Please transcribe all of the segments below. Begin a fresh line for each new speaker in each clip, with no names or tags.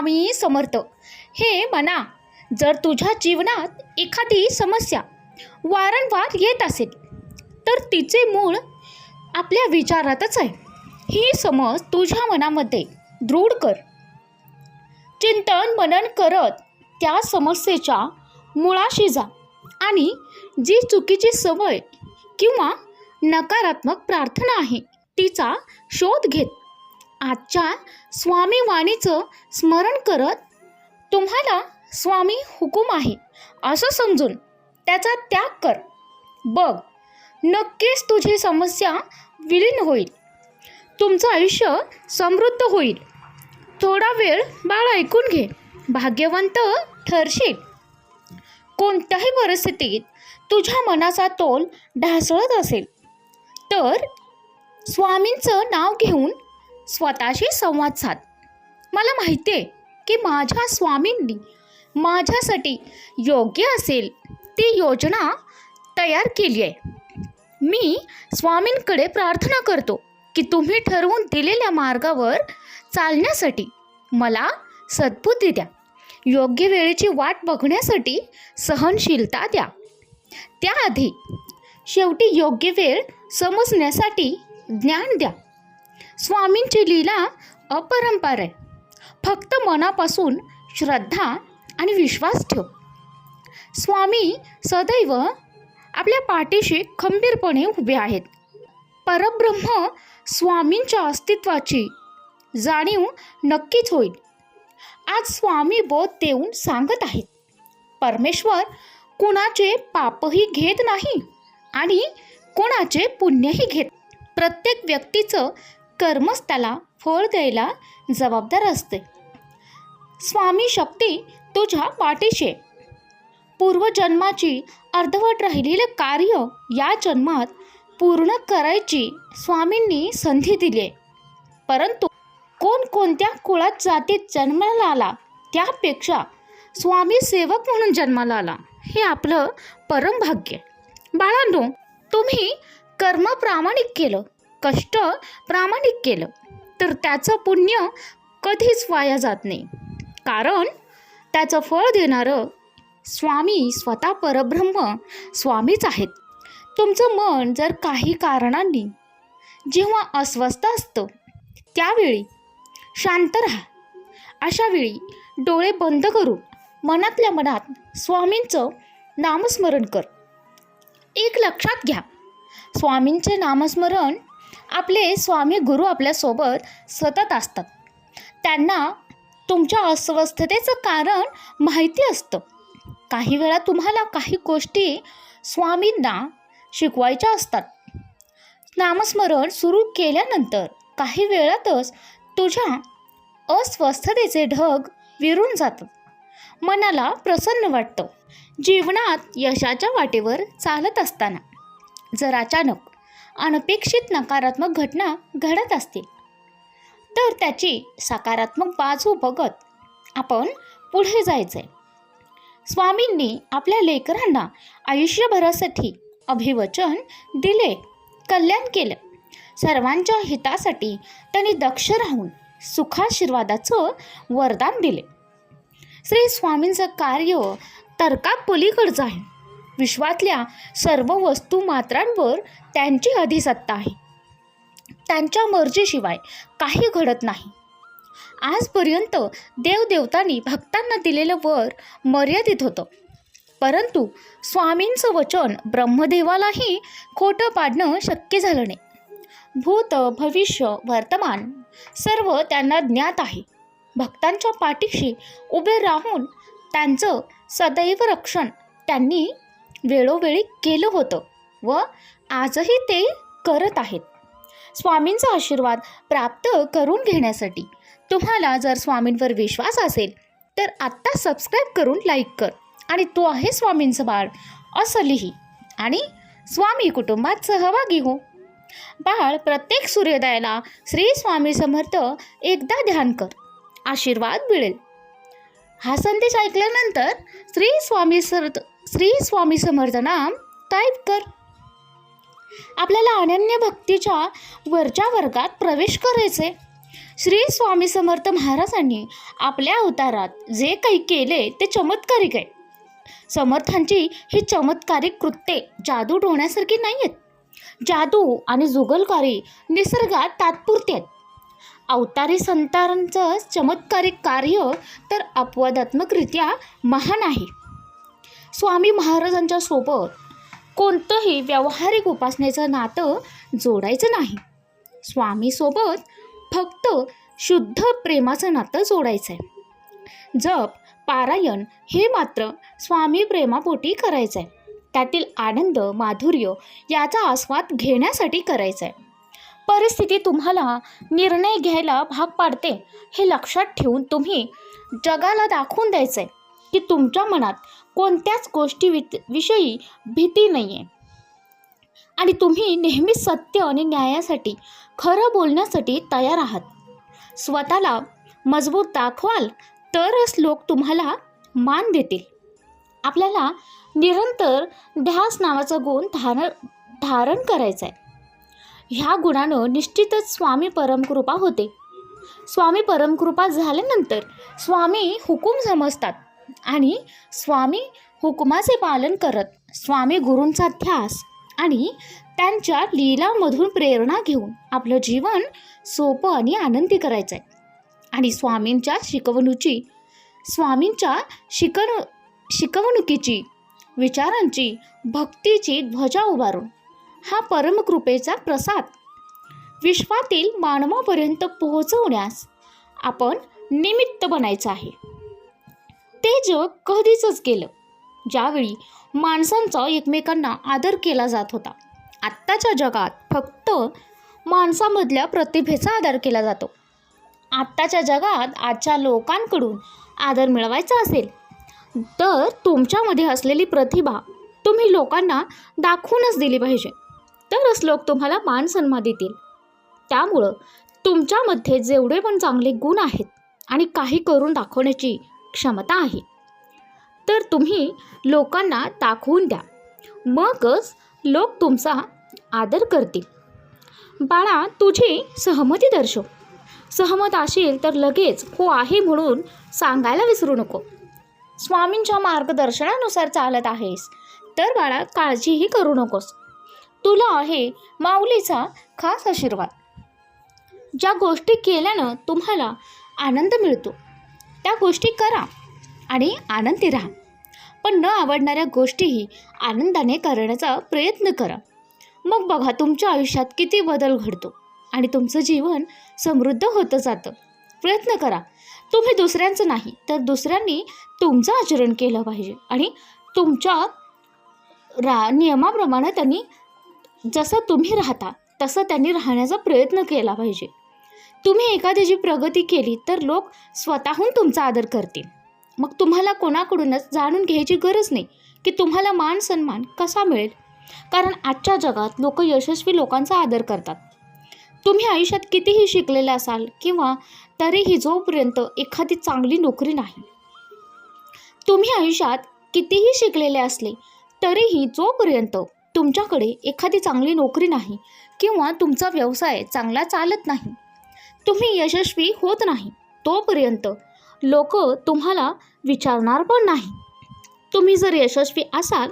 स्वामी समर्थ. हे म्हणा जर तुझ्या जीवनात एखादी समस्या वारंवार येत असेल तर तिचे मूळ आपल्या विचारातच आहे. ही समज तुझ्या मनामध्ये दृढ कर. चिंतन मनन करत त्या समस्येच्या मुळाशी जा आणि जी चुकीची सवय किंवा नकारात्मक प्रार्थना आहे तिचा शोध घेत आजच्या स्वामी वाणीचं स्मरण करत तुम्हाला स्वामी हुकूम आहे असं समजून त्याचा त्याग कर. बघ नक्कीच तुझी समस्या विलीन होईल. तुमचं आयुष्य समृद्ध होईल. थोडा वेळ बाळ ऐकून घे. भाग्यवंत ठरशील. कोणत्याही परिस्थितीत तुझ्या मनाचा तोल ढासळत असेल. तर स्वामींचं नाव घेऊन स्वतःशी संवाद साध. मला माहिती आहे की माझ्या स्वामींनी माझ्यासाठी योग्य असेल ती योजना तयार केली आहे. मी स्वामींकडे प्रार्थना करतो की तुम्ही ठरवून दिलेल्या मार्गावर चालण्यासाठी मला सद्बुद्धी द्या. योग्य वेळेची वाट बघण्यासाठी सहनशीलता द्या. त्याआधी शेवटी योग्य वेळ समजण्यासाठी ज्ञान द्या. स्वामींची लीला अपरंपार आहे. फक्त मनापासून श्रद्धा आणि विश्वास ठेव. स्वामी सदैव आपल्या पाठीशी खंबीरपणे उभे आहेत. परब्रह्म स्वामींच्या अस्तित्वाची जाणीव नक्कीच होईल. आज स्वामी बोध देऊन सांगत आहेत. परमेश्वर कुणाचे पापही घेत नाही आणि कोणाचे पुण्यही घेत प्रत्येक व्यक्तीचं कर्मच त्याला फळ द्यायला जबाबदार असते. स्वामी शक्ती तुझ्या पाठीशी. पूर्वजन्माची अर्धवट राहिलेलं कार्य या जन्मात पूर्ण करायची स्वामींनी संधी दिली. आहे परंतु कोणकोणत्या कुळात जातीत जन्माला आला त्यापेक्षा स्वामी सेवक म्हणून जन्माला आला हे आपलं परमभाग्य बाळांनो तुम्ही कर्म प्रामाणिक केलं. कष्ट प्रामाणिक केलं तर त्याचं पुण्य कधीच वाया जात नाही. कारण त्याचं फळ देणारं स्वामी स्वतः परब्रह्म स्वामीच आहेत. तुमचं मन जर काही कारणांनी जेव्हा अस्वस्थ असतं त्यावेळी शांत राहा. अशा वेळी डोळे बंद करून मनातल्या मनात स्वामींचं नामस्मरण कर. एक लक्षात घ्या स्वामींचे नामस्मरण आपले स्वामी गुरु आपल्यासोबत सतत असतात. त्यांना तुमच्या अस्वस्थतेचं कारण माहिती असतं. काही वेळा तुम्हाला काही गोष्टी स्वामींना शिकवायच्या असतात. नामस्मरण सुरू केल्यानंतर काही वेळातच तुझ्या अस्वस्थतेचे ढग विरून जातात. मनाला प्रसन्न वाटतं. जीवनात यशाच्या वाटेवर चालत असताना जर अचानक अनपेक्षित नकारात्मक घटना घडत असतील. तर त्याची सकारात्मक बाजू बघत आपण पुढे जायचं आहे स्वामींनी आपल्या लेकरांना आयुष्यभरासाठी अभिवचन दिले कल्याण केलं. सर्वांच्या हितासाठी त्यांनी दक्ष राहून सुखाशीर्वादाचं वरदान दिले. श्री स्वामींचं कार्य तर्कापलीकडचं आहे विश्वातल्या सर्व वस्तू मात्रांवर त्यांची अधिसत्ता आहे. त्यांच्या मर्जीशिवाय काही घडत नाही. आजपर्यंत देवदेवतांनी भक्तांना दिलेलं वर मर्यादित होतं. परंतु स्वामींचं वचन ब्रह्मदेवालाही खोटं पाडणं शक्य झालं नाही. भूत भविष्य वर्तमान सर्व त्यांना ज्ञात आहे. भक्तांच्या पाठीशी उभे राहून त्यांचं सदैव रक्षण त्यांनी वेळोवेळी केलं होतं व आजही ते करत आहेत. स्वामींचा आशीर्वाद प्राप्त करून घेण्यासाठी तुम्हाला जर स्वामींवर विश्वास असेल तर आत्ता सबस्क्राईब करून लाईक कर आणि तो आहे स्वामींचं बाळ असं लिही आणि स्वामी कुटुंबात सहभागी हो. बाळ प्रत्येक सूर्योदयाला श्री स्वामी समर्थ एकदा ध्यान कर आशीर्वाद मिळेल. हा संदेश ऐकल्यानंतर श्री स्वामी समर्थ श्री स्वामी समर्थ नाम टाईप कर. आपल्याला अनन्य भक्तीच्या वरच्या वर्गात प्रवेश करायचे श्री स्वामी समर्थ महाराजांनी आपल्या अवतारात जे काही केले ते चमत्कारिक आहे. समर्थांची ही चमत्कारिक कृत्ये जादू डोण्यासारखी नाही आहेत जादू आणि जुगलकारी निसर्गात तात्पुरते आहेत. अवतारी संतांचं चमत्कारिक कार्य तर अपवादात्मकरित्या महान आहे. स्वामी महाराजांच्या सोबत कोणतंही व्यावहारिक उपासनेचं नातं जोडायचं नाही. स्वामीसोबत फक्त शुद्ध प्रेमाचं नातं जोडायचं आहे जप पारायण हे मात्र स्वामी प्रेमापोटी करायचं आहे त्यातील आनंद माधुर्य याचा आस्वाद घेण्यासाठी करायचं आहे परिस्थिती तुम्हाला निर्णय घ्यायला भाग पाडते हे लक्षात ठेवून तुम्ही जगाला दाखवून द्यायचं आहे की तुमच्या मनात कोणत्याच गोष्टी विषयी भीती नाही आहे आणि तुम्ही नेहमी सत्य आणि न्यायासाठी खरं बोलण्यासाठी तयार आहात. स्वतःला मजबूत दाखवाल तरच लोक तुम्हाला मान देतील. आपल्याला निरंतर ध्यास नावाचा गुण धार धारण करायचा आहे ह्या गुणानं निश्चितच स्वामी परमकृपा होते. स्वामी परमकृपा झाल्यानंतर स्वामी हुकूम समजतात. आणि स्वामी हुकुमाचे पालन करत स्वामी गुरूंचा ध्यास आणि त्यांच्या लीलामधून प्रेरणा घेऊन आपलं जीवन सोपं आणि आनंदी करायचं आहे आणि स्वामींच्या शिकवणुची स्वामींच्या शिकण शिकवणुकीची विचारांची भक्तीची ध्वजा उभारून हा परमकृपेचा प्रसाद विश्वातील मानवापर्यंत पोहोचवण्यास आपण निमित्त बनायचं आहे. ते जग कधीच गेलं. ज्यावेळी माणसांचा एकमेकांना आदर केला जात होता आत्ताच्या जगात फक्त माणसामधल्या प्रतिभेचा आदर केला जातो. आत्ताच्या जगात आजच्या लोकांकडून आदर मिळवायचा असेल तर तुमच्यामध्ये असलेली प्रतिभा तुम्ही लोकांना दाखवूनच दिली पाहिजे. तरच लोक तुम्हाला मान सन्मान देतील. त्यामुळं तुमच्यामध्ये जेवढे पण चांगले गुण आहेत आणि काही करून दाखवण्याची क्षमता आहे. तर तुम्ही लोकांना दाखवून द्या. मगच लोक तुमचा आदर करतील. बाळा तुझी सहमती दर्शव. सहमत असेल तर लगेच हो आहे म्हणून सांगायला विसरू नको. स्वामींच्या मार्गदर्शनानुसार चालत आहेस. तर बाळा काळजीही करू नकोस. तुला आहे माऊलीचा खास आशीर्वाद. ज्या गोष्टी केल्यानं तुम्हाला आनंद मिळतो. त्या गोष्टी करा आणि आनंदी राहा. पण न आवडणाऱ्या गोष्टीही आनंदाने करण्याचा प्रयत्न करा. मग बघा तुमच्या आयुष्यात किती बदल घडतो आणि तुमचं जीवन समृद्ध होतं जातं. प्रयत्न करा. तुम्ही दुसऱ्यांचं नाही तर दुसऱ्यांनी तुमचं आचरण केलं पाहिजे आणि तुमच्या रा नियमाप्रमाणे त्यांनी जसं तुम्ही राहता तसं त्यांनी राहण्याचा प्रयत्न केला पाहिजे. तुम्ही एखाद्याची प्रगती केली तर लोक स्वतःहून तुमचा आदर करतील. मग तुम्हाला कोणाकडूनच जाणून घ्यायची गरज नाही की तुम्हाला मान सन्मान कसा मिळेल. कारण आजच्या जगात लोक यशस्वी लोकांचा आदर करतात. तुम्ही आयुष्यात कितीही शिकलेले असाल किंवा तरीही जोपर्यंत एखादी चांगली नोकरी नाही. तुम्ही आयुष्यात कितीही शिकलेले असले तरीही जोपर्यंत तुमच्याकडे एखादी चांगली नोकरी नाही किंवा तुमचा व्यवसाय चांगला चालत नाही तुम्ही यशस्वी होत नाही तोपर्यंत लोक तुम्हाला विचारणार पण नाही. तुम्ही जर यशस्वी असाल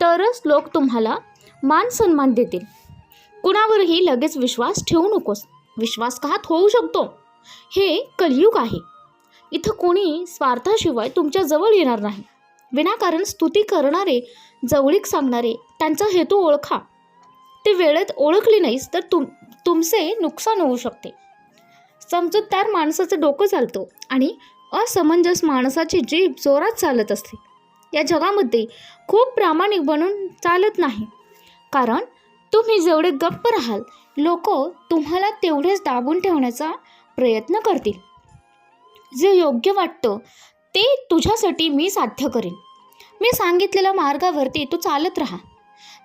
तरच लोक तुम्हाला मान सन्मान देतील. कुणावरही लगेच विश्वास ठेवू नकोस. विश्वासघात होऊ शकतो. हे कलियुग आहे. इथं कोणी स्वार्थाशिवाय तुमच्या जवळ येणार नाही. विनाकारण स्तुती करणारे जवळीक सांगणारे त्यांचा हेतू ओळखा. ते वेळेत ओळखली नाहीस तर तुम तुमचे नुकसान होऊ शकते. समजूतदार माणसाचं डोकं चालतं आणि असमंजस माणसाची जीभ जोरात चालत असते. या जगामध्ये खूप प्रामाणिक बनून चालत नाही. कारण तुम्ही जेवढे गप्प राहाल लोक तुम्हाला तेवढेच दाबून ठेवण्याचा प्रयत्न करतील. जे योग्य वाटतं ते तुझ्यासाठी मी साध्य करेन. मी सांगितलेल्या मार्गावरती तू चालत राहा.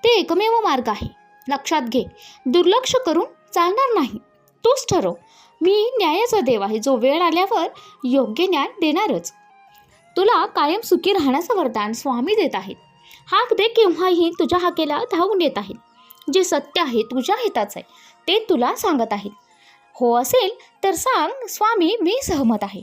ते एकमेव मार्ग आहे. लक्षात घे दुर्लक्ष करून चालणार नाही. तूच ठरव. मी न्यायाचा देव आहे. जो वेळ आल्यावर योग्य न्याय देणारच. तुला कायम सुखी राहण्याचं वरदान स्वामी देत आहेत. हाक दे केव्हाही तुझ्या हाकेला धावून येत आहेत. जे सत्य आहे तुझ्या हिताचं आहे ते तुला सांगत आहेत. हो असेल तर सांग स्वामी मी सहमत आहे.